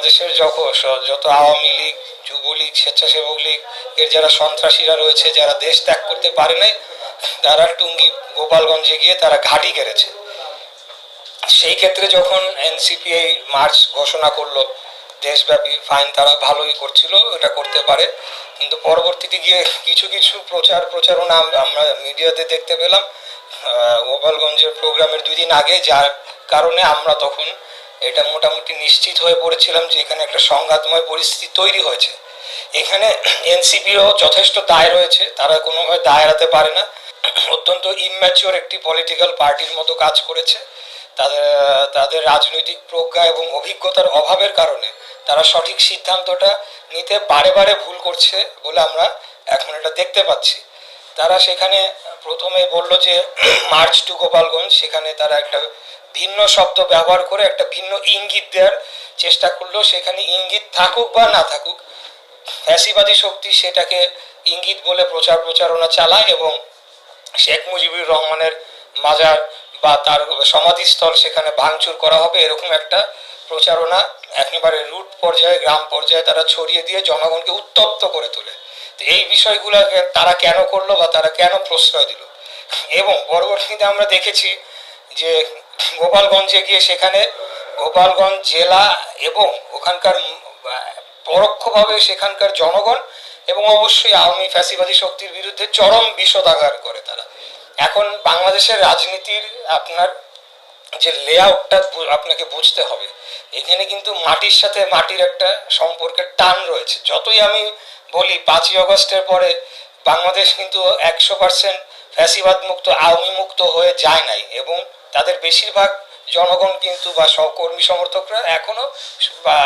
বাংলাদেশের যখন যত আওয়ামী লীগ, যুবলীগ, স্বেচ্ছাসেবক লীগ, এর যারা সন্ত্রাসীরা রয়েছে, যারা দেশ ত্যাগ করতে পারে নাই, তারা টুঙ্গি গোপালগঞ্জে গিয়ে তারা ঘাঁটি কেড়েছে। সেই ক্ষেত্রে যখন এনসিপিআই মার্চ ঘোষণা করল, দেশব্যাপী ফাইন তারা ভালোই করছিল, এটা করতে পারে। কিন্তু পরবর্তীতে গিয়ে কিছু কিছু প্রচার প্রচারণা আম- আমরা মিডিয়াতে দেখতে পেলাম। গোপালগঞ্জের প্রোগ্রামের দুই দিন আগে, যার কারণে আমরা তখন এটা মোটামুটি নিশ্চিত হয়ে পড়েছিলাম যে এখানে একটা সংঘাতময় পরিস্থিতি তৈরি হয়েছে। এখানে এনসিপিরও যথেষ্ট দায় রয়েছে, তারা কোনোভাবে দায় এড়াতে পারে না। অত্যন্ত ইম্যাচিওর একটি পলিটিক্যাল পার্টির মতো কাজ করেছে। তাদের তাদের রাজনৈতিক প্রজ্ঞা এবং অভিজ্ঞতার অভাবের কারণে তারা সঠিক সিদ্ধান্তটা নিতে বারে বারে ভুল করছে বলে আমরা এখন এটা দেখতে পাচ্ছি। তারা সেখানে প্রথমে বলল যে, মার্চ টু গোপালগঞ্জ, সেখানে তারা একটা ভিন্ন শব্দ ব্যবহার করে একটা ভিন্ন ইঙ্গিত দেওয়ার চেষ্টা করল। সেখানে ইঙ্গিত থাকুক বা না থাকুক, ফ্যাসিবাদী শক্তি সেটাকে ইঙ্গিত বলে প্রচার প্রচারণা চালায় এবং শেখ মুজিবুর রহমানের মাজার বা তার সমাধিস্থল সেখানে ভাঙচুর করা হবে এরকম একটা প্রচারণা একেবারে রুট পর্যায়ে, গ্রাম পর্যায়ে তারা ছড়িয়ে দিয়ে জনগণকে উত্তপ্ত করে তোলে। তো এই বিষয়গুলোকে তারা কেন করল বা তারা কেন প্রশ্রয় দিল? এবং পরবর্তীতে আমরা দেখেছি যে গোপালগঞ্জে গিয়ে সেখানে গোপালগঞ্জ জেলা এবং ওখানকার পরোক্ষভাবে সেখানকার জনগণ এবং অবশ্যই আওয়ামী ফ্যাসিবাদী শক্তির বিরুদ্ধে চরম বিষোদাগার করে তারা। এখন বাংলাদেশের রাজনীতির আপনার যে লেআউটটা আপনাকে বুঝতে হবে, এখানে কিন্তু মাটির সাথে মাটির একটা সম্পর্কের টান রয়েছে। যতই আমি বলি, পাঁচই অগস্টের পরে বাংলাদেশ কিন্তু একশো পার্সেন্ট ফ্যাসিবাদ মুক্ত আওয়ামী মুক্ত হয়ে যায় নাই এবং তাদের বেশিরভাগ জনগণ কিন্তু বা সহকর্মী সমর্থকরা এখনও বা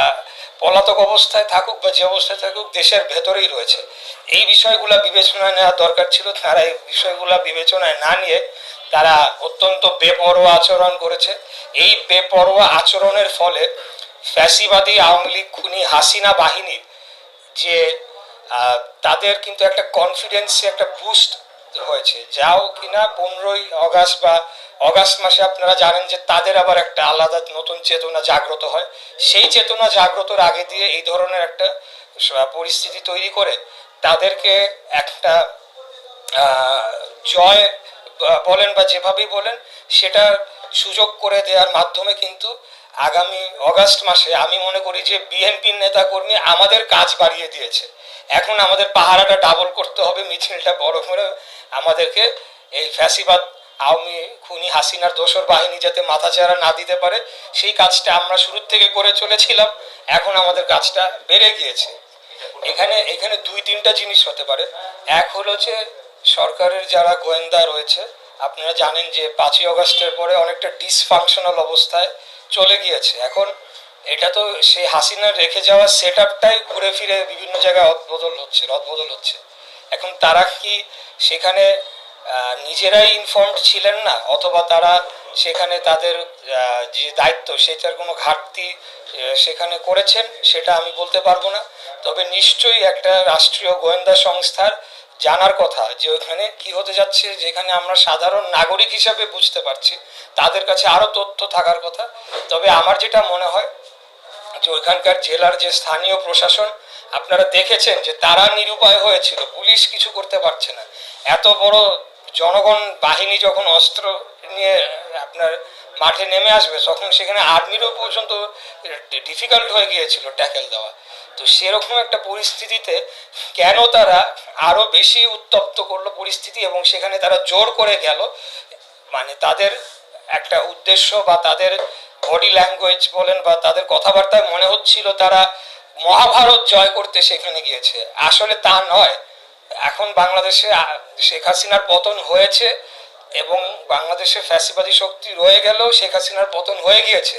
পলাতক অবস্থায় থাকুক বা যে অবস্থায় থাকুক দেশের ভেতরেই রয়েছে। এই বিষয়গুলো বিবেচনায় নেওয়া দরকার ছিল, তারা এই বিষয়গুলো বিবেচনায় না নিয়ে তারা অত্যন্ত বেপরোয়া আচরণ করেছে। এই বেপরোয়া আচরণের ফলে ফ্যাসিবাদী আওয়ামী লীগ খুনি হাসিনা বাহিনীর যে তাদের কিন্তু একটা কনফিডেন্সে একটা বুস্ট হয়েছে। যাও কিনা পনেরোই অগাস্ট বা অগাস্ট মাসে আপনারা জানেন যে তাদের আবার একটা আলাদা নতুন চেতনা জাগ্রত হয়। সেই চেতনা জাগ্রতর আগে দিয়ে এই ধরনের একটা পরিস্থিতি তৈরি করে তাদেরকে একটা জয় বলেন বা যেভাবেই বলেন সেটা সুযোগ করে দেওয়ার মাধ্যমে কিন্তু আগামী অগাস্ট মাসে আমি মনে করি যে বিএনপির নেতাকর্মী আমাদের কাজ বাড়িয়ে দিয়েছে। এখন আমাদের পাহারাটা ডাবল করতে হবে, মিছিলটা বড় করে আমাদেরকে এই ফ্যাসিবাদ, আওয়ামী খুনি হাসিনার দোসর বাহিনী যাতে মাথাচাড়া না দিতে পারে, সেই কাজটা আমরা শুরুর থেকে করে চলেছিলাম। এখন আমাদের কাজটা বেড়ে গিয়েছে। এখানে এখানে দুই, তিনটা জিনিস হতে পারে। এক হলো যে সরকারের যারা গোয়েন্দা রয়েছে, আপনারা জানেন যে পাঁচই অগস্টের পরে অনেকটা ডিসফাংশনাল অবস্থায় চলে গিয়েছে। এখন এটা তো সেই হাসিনার রেখে যাওয়া সেট আপটাই ঘুরে ফিরে বিভিন্ন জায়গায় অদবদল হচ্ছে, রদবদল হচ্ছে। এখন তারা কি সেখানে নিজেরাই ইনফর্মড ছিলেন না? অথবা তারা সেখানে তাদের যে দায়িত্ব, সেটার কোনো ঘাটতি সেখানে করেছেন? সেটা আমি বলতে পারব না। তবে নিশ্চয়ই একটা রাষ্ট্রীয় গোয়েন্দা সংস্থার জানার কথা, যে ওইখানে কি হতে যাচ্ছে, যেখানে আমরা সাধারণ নাগরিক হিসাবে বুঝতে পারছি, তাদের কাছে আরও তথ্য থাকার কথা। তবে আমার যেটা মনে হয়, যে ওইখানকার জেলার যে স্থানীয় প্রশাসন আপনারা দেখেছেন যে তারা নিরুপায় হয়েছিল, পুলিশ কিছু করতে পারছে না। এত বড় জনগণ বাহিনী যখন অস্ত্র নিয়ে আপনার মাঠে নেমে আসবে, তখন সেখানে আর্মিরও পর্যন্ত ডিফিকাল্ট হয়ে গিয়েছিল ট্যাকেল দেওয়া। তো সেরকম একটা পরিস্থিতিতে কেন তারা আরও বেশি উত্তপ্ত করল পরিস্থিতি এবং সেখানে তারা জোর করে গেল? মানে তাদের একটা উদ্দেশ্য বা তাদের বডি ল্যাঙ্গুয়েজ বলেন বা তাদের কথাবার্তায় মনে হচ্ছিল তারা মহাভারত জয় করতে সেখানে গিয়েছে। আসলে তা নয়। এখন বাংলাদেশে শেখ হাসিনার পতন হয়েছে এবং বাংলাদেশে ফ্যাসিবাদী শক্তি রয়ে গেলেও শেখ হাসিনার পতন হয়ে গিয়েছে।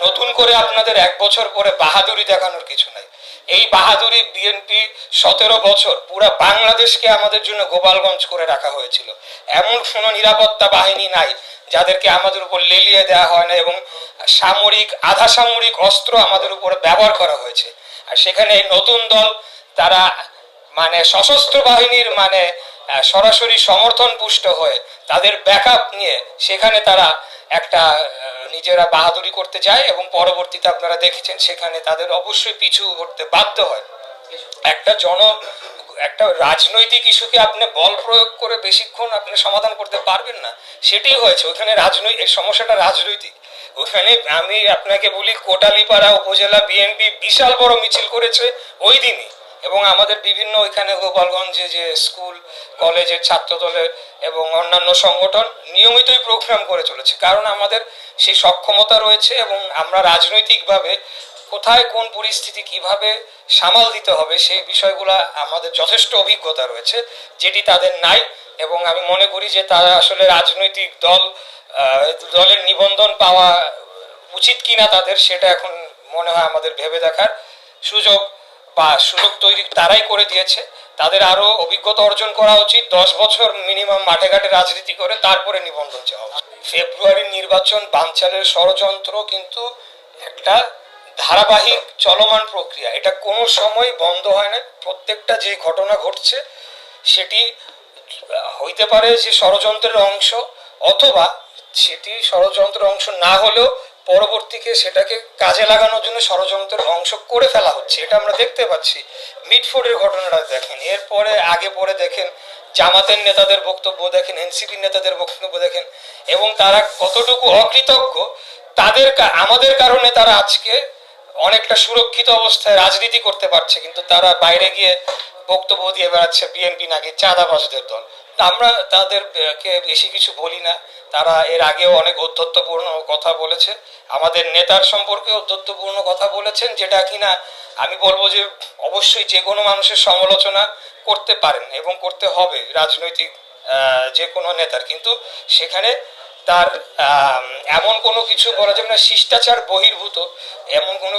নতুন করে আপনাদের এক বছর পরে বাহাদুরি দেখানোর কিছু নাই। এই বাহাদুরি বিএনপি সতেরো বছর পুরা বাংলাদেশকে আমাদের জন্য গোপালগঞ্জ করে রাখা হয়েছিল। এমন কোনো নিরাপত্তা বাহিনী নাই, যাদেরকে আমাদের উপর লেলিয়ে দেওয়া হয় না এবং সামরিক, আধা সামরিক অস্ত্র আমাদের উপরে ব্যবহার করা হয়েছে। সেখানে নতুন দল, তারা মানে সশস্ত্র বাহিনীর মানে সরাসরি সমর্থন পুষ্ট হয়ে তাদের ব্যাকআপ নিয়ে সেখানে তারা একটা নিজেরা বাহাদুরি করতে যায় এবং পরবর্তীতে আপনারা দেখেছেন সেখানে তাদের অবশ্যই পিছু হতে বাধ্য হয়। একটা জন, একটা রাজনৈতিক ইস্যুকে আপনি বল প্রয়োগ করে বেশিক্ষণ আপনি সমাধান করতে পারবেন না, সেটাই হয়েছে। ওখানে রাজনৈতিক সমস্যাটা রাজনৈতিক। ওখানে আমি আপনাকে বলি, কোটালিপাড়া উপজেলা বিএনপি বিশাল বড় মিছিল করেছে ওই দিনই। এবং আমাদের বিভিন্ন ওইখানে গোপালগঞ্জে যে স্কুল, কলেজের ছাত্র দলের এবং অন্যান্য সংগঠন নিয়মিতই প্রোগ্রাম করে চলেছে। কারণ আমাদের সেই সক্ষমতা রয়েছে এবং আমরা রাজনৈতিকভাবে কোথায় কোন পরিস্থিতি কীভাবে সামাল দিতে হবে সেই বিষয়গুলো আমাদের যথেষ্ট অভিজ্ঞতা রয়েছে, যেটি তাদের নাই। এবং আমি মনে করি যে তারা আসলে রাজনৈতিক দল দলের নিবন্ধন পাওয়া উচিত কিনা তাদের, সেটা এখন মনে হয় আমাদের ভেবে দেখার সুযোগ বা সুযোগ তৈরি তারাই করে দিয়েছে। তাদের আরও অভিজ্ঞতা অর্জন করা উচিত, দশ বছর মিনিমাম মাঠে ঘাটে রাজনীতি করে তারপরে নিবন্ধন চাওয়া ফেব্রুয়ারির নির্বাচন বানচালের ষড়যন্ত্র কিন্তু একটা ধারাবাহিক চলমান প্রক্রিয়া। এটা কোনো সময় বন্ধ হয় না। প্রত্যেকটা যে ঘটনা ঘটছে, সেটি হইতে পারে যে ষড়যন্ত্রের অংশ, অথবা সেটি ষড়যন্ত্রের অংশ না হলেও পরবর্তীকে সেটাকে কাজে লাগানোর জন্য ষড়যন্ত্রের অংশ করে ফেলা হচ্ছে। এটা আমরা দেখতে পাচ্ছি। মিটফোর্ডের ঘটনাটা দেখেন। এরপরে আগে পরে দেখেন জামাতের নেতাদের বক্তব্য, দেখেন এনসিপি নেতাদের বক্তব্য দেখেন, এবং তারা কতটুকু অকৃতজ্ঞ, তাদের আমাদের কারণে তারা আজকে অনেকটা সুরক্ষিত অবস্থায় রাজনীতি করতে পারছে, কিন্তু তারা বাইরে গিয়ে বক্তব্য দিয়ে বেড়াচ্ছে বিএনপি নাকি চাঁদাবাজদের দল। আমরা তাদেরকে বেশি কিছু বলি না। তারা এর আগেও অনেক ঔদ্ধত্যপূর্ণ কথা বলেছে। আমাদের নেতার সম্পর্কে ঔদ্ধত্যপূর্ণ কথা বলেছেন, যেটা কিনা আমি বলব যে অবশ্যই যে কোনো মানুষের সমালোচনা করতে পারেন এবং করতে হবে রাজনৈতিক যে কোনো নেতার। কিন্তু সেখানে তার এমন কোনো কিছু বলা যাবে না, শিষ্টাচার বহির্ভূত, এমন কোনো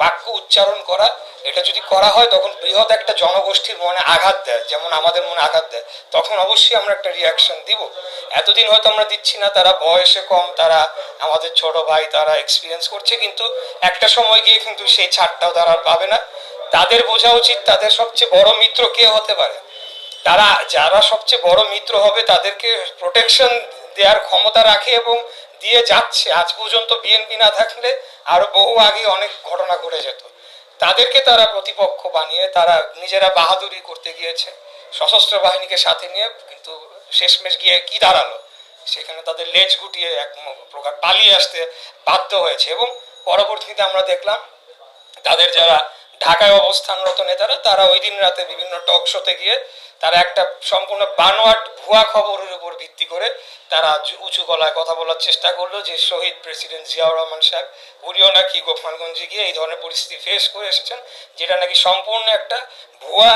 বাক্য উচ্চারণ করা, এটা যদি করা হয়, তখন বৃহৎ একটা জনগোষ্ঠীর মনে আঘাত দেয়, যেমন আমাদের মনে আঘাত দেয়। তখন অবশ্যই আমরা একটা রিয়াকশন দিব। এতদিন হয়তো আমরা দিচ্ছি না, তারা বয়সে কম, তারা আমাদের ছোট ভাই, তারা এক্সপিরিয়েন্স করছে, কিন্তু একটা সময় গিয়ে কিন্তু সেই ছাড়টাও তারা পাবে না। তাদের বোঝা উচিত তাদের সবচেয়ে বড় মিত্র কে হতে পারে। তারা, যারা সবচেয়ে বড় মিত্র হবে, তাদেরকে প্রোটেকশন দেওয়ার ক্ষমতা রাখে এবং দিয়ে যাচ্ছে। আজ পর্যন্ত বিএনপি না থাকলে আরও বহু আগে অনেক ঘটনা ঘটে যেত। তাদেরকে তারা প্রতিপক্ষ বানিয়ে তারা নিজেরা বাহাদুরি করতে গিয়েছে। সশস্ত্র বাহিনীকে সাথে নিয়ে কিন্তু শেষমেশ গিয়ে কি দাঁড়াল? সেখানে তাদের লেজ গুটিয়ে এক প্রকার পালিয়ে আসতে বাধ্য হয়েছে এবং পরবর্তীতে আমরা দেখলাম, তাদের যারা ঢাকায় অবস্থানরত নেতারা, তারা ওই দিন রাতে বিভিন্ন টক শোতে গিয়ে তারা একটা সম্পূর্ণ বানোয়াট ভুয়া খবরের ভিত্তি করে তারা উঁচু গলায় কথা বলার চেষ্টা করল যে শহীদ প্রেসিডেন্ট জিয়াউর রহমান সাহেব উনিও নাকি গোপালগঞ্জে গিয়ে এই ধরনের পরিস্থিতি ফেস করে এসেছেন, যেটা নাকি সম্পূর্ণ একটা ভুয়া,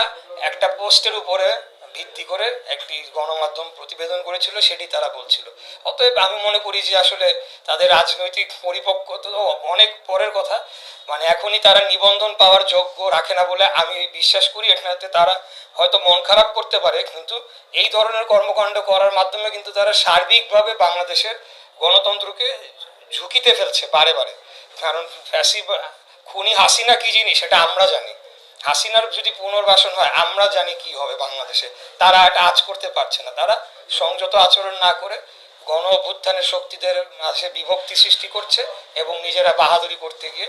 একটা পোস্টের উপরে ভিত্তি করে একটি গণমাধ্যম প্রতিবেদন করেছিল, সেটি তারা বলছিল। অতএব আমি মনে করি যে আসলে তাদের রাজনৈতিক পরিপক্কতা অনেক পরের কথা মানে এখনই তারা নিবন্ধন পাওয়ার যোগ্য রাখে না বলে আমি বিশ্বাস করি, এখানেতে তারা হয়তো মন খারাপ করতে পারে, কিন্তু এই ধরনের কর্মকাণ্ড করার মাধ্যমে কিন্তু তারা সার্বিকভাবে বাংলাদেশের গণতন্ত্রকে ঝুঁকিতে ফেলছে বারে বারে। কারণ ফ্যাসি খুনি হাসিনা কি জিনিস? সেটা আমরা জানি। হাসিনার যদি পুনর্বাসন হয়, আমরা জানি কি হবে বাংলাদেশে। তারা এটা আজ করতে পারছে না। তারা সংযত আচরণ না করে গণ অভ্যুত্থানের শক্তিদের মাঝে বিভক্তি সৃষ্টি করছে এবং নিজেরা বাহাদুরি করতে গিয়ে